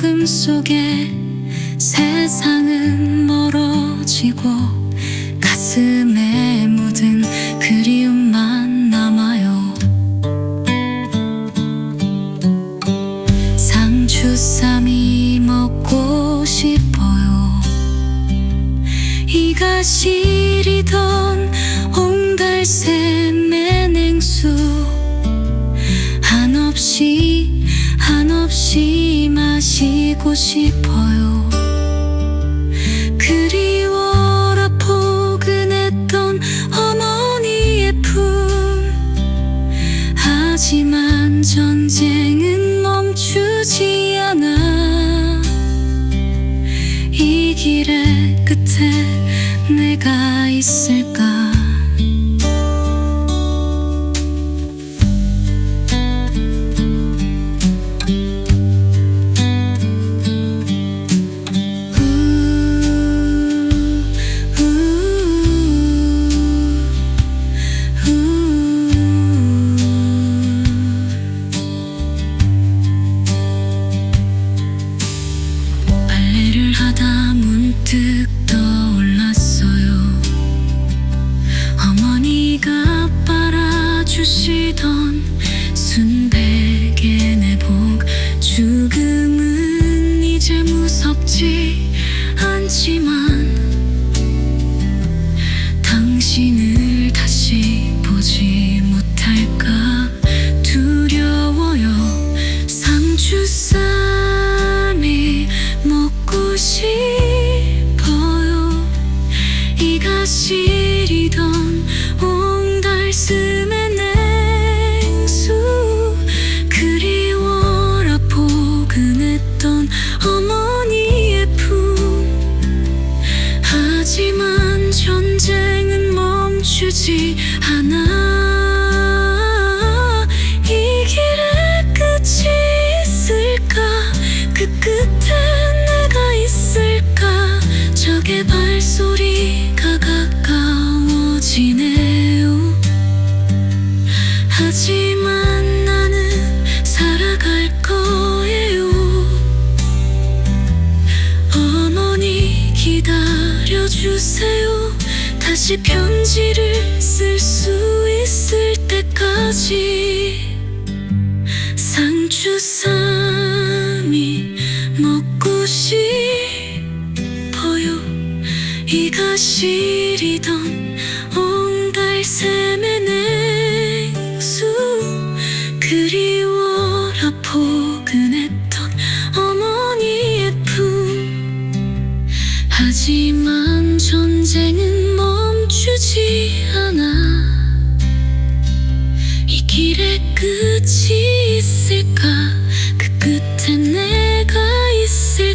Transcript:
어둠 속에 세상은 멀어지고 가슴에 묻은 그리움만 남아요. 상추쌈이 먹고 싶어요. 이가 시리던 홍달샘의 냉수. 마시고 싶어요. 그리워라 포근했던 어머니의 품 하지만 전쟁은 멈추지 않아. 이 길의 끝에 내가 있을까 하다 문득 떠올랐어요. 어머니가 빨아주시던 순백의 내복 죽음은 이제 무섭지 않아. 이 길의 끝이 있을까? 그 끝에 내가 있을까? 적의 발소리가 가까워지네요. 하지만 나는 살아갈 거예요. 어머니 기다려주세요 다시 편지를 쓸 수 있을 때까지 상추쌈이 먹고 싶어요. 이가 시리던 옹달샘의 냉수 그리워라 포근했던 어머니의 품. 하지만 전쟁은 끝이 있을까? 그 끝에 내가 있을까?